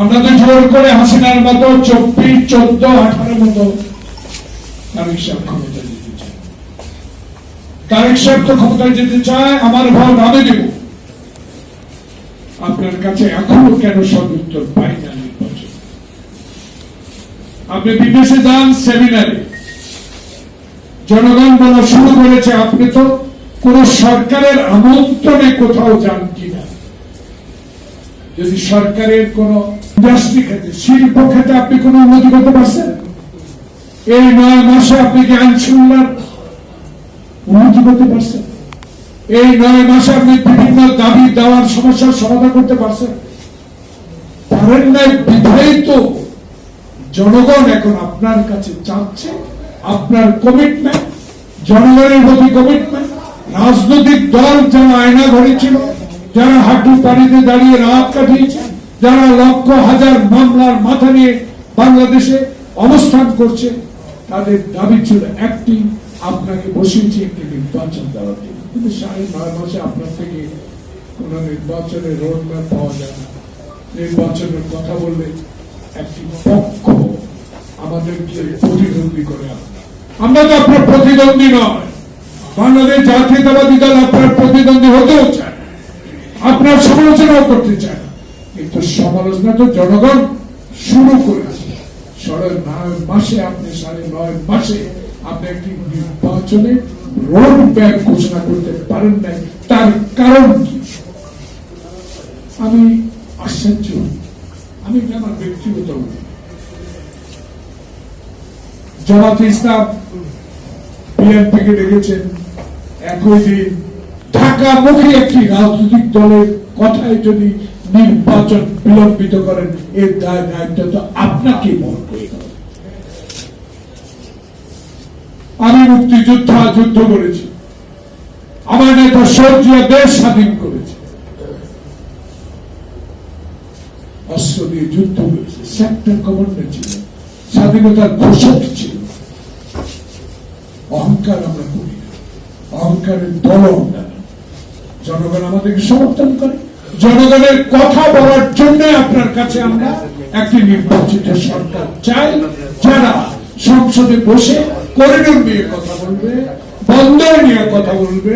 আমরা তো জোর করে হাসিনার মতো চব্বিশ, চোদ্দ, আঠারো মতো সাহেব যেতে চায়। সাহেব তো যেতে চায়, আমার দেব। আপনার কাছে এখনও কেন পাই না নির্বাচন? আপনি বিদেশে যান, সেমিনারে। জনগণ বলা শুরু করেছে, আপনি তো কোন সরকারের আমন্ত্রণে কোথাও যান কিনা। যদি সরকারের কোন ইন্ডাস্ট্রি ক্ষেত্রে শিল্প ক্ষেত্রে আপনি কোন উন্নতি করতে পারছেন? এই নয় মাসে আপনি কি আইন শৃঙ্খলার উন্নতি করতে পারছেন? এই নয় মাসে আপনি বিভিন্ন দাবি দেওয়ার সমস্যার সমাধান করতে পারছেন? পারেন নাই জনগণ এখন আপনার কাছে চাচ্ছে, আপনার কমিটমেন্ট জনগণের প্রতি কমিটমেন্ট রাজনৈতিক দল যারা আয়না ঘরে ছিল, যারা হাঁটু পানিতে দাঁড়িয়ে রাত কাটিয়েছে যারা লক্ষ হাজার মামলার মাথা নিয়ে বাংলাদেশে অবস্থান করছে, তাদের দাবি ছিল একটি, আপনাকে বসিয়েছে একটি নির্বাচন দেওয়ার জন্য। কিন্তু সাড়ে নয় মাসে আপনার থেকে কোন নির্বাচনের রোড ম্যাপ পাওয়া যায় না। নির্বাচনের কথা বললে একটি পক্ষ আমাদেরকে প্রতিদ্বন্দ্বী করে আমরা তো আপনার প্রতিদ্বন্দ্বী নয়। বাংলাদেশ জাতীয়তাবাদী দল আপনার প্রতিদ্বন্দ্বী হতেও চায়। আপনার সমালোচনাও করতে চায়। কিন্তু সমালোচনা তো জনগণ শুরু করেছে সাড়ে নয় মাসে আপনি সাড়ে নয় মাসে আপনি একটি নির্বাচনে রোড ব্যাগ ঘোষণা করতে পারেন নাই। তার কারণ কি? আমি আশ্চর্য। আমি আমার ব্যক্তিগত। জামাতে ইসলাম বিএনপিকে ডেকেছেন। একই দিন ঢাকামুখী একটি রাজনৈতিক দলের কথায় যদি নির্বাচন বিলম্বিত করেন, এর দায়, দায়িত্ব তো আপনাকে বহন হবে। আমি মুক্তিযোদ্ধা যুদ্ধ করেছি। আমার নেতা সর্জিয়া দেশ স্বাধীন করেছে। অস্ত্র দিয়ে যুদ্ধ করেছে। সেক্টর কমান্ডার ছিল। স্বাধীনতার ঘোষক ছিল। অহংকার আমরা করি না। অহংকারের দল আমরা জনগণ আমাদেরকে সমর্থন করে। জনগণের কথা বলার জন্য আপনার কাছে আমরা একটি নির্বাচিত সরকার চাই, যারা সংসদে বসে করিডোর নিয়ে কথা বলবে, বন্দর নিয়ে কথা বলবে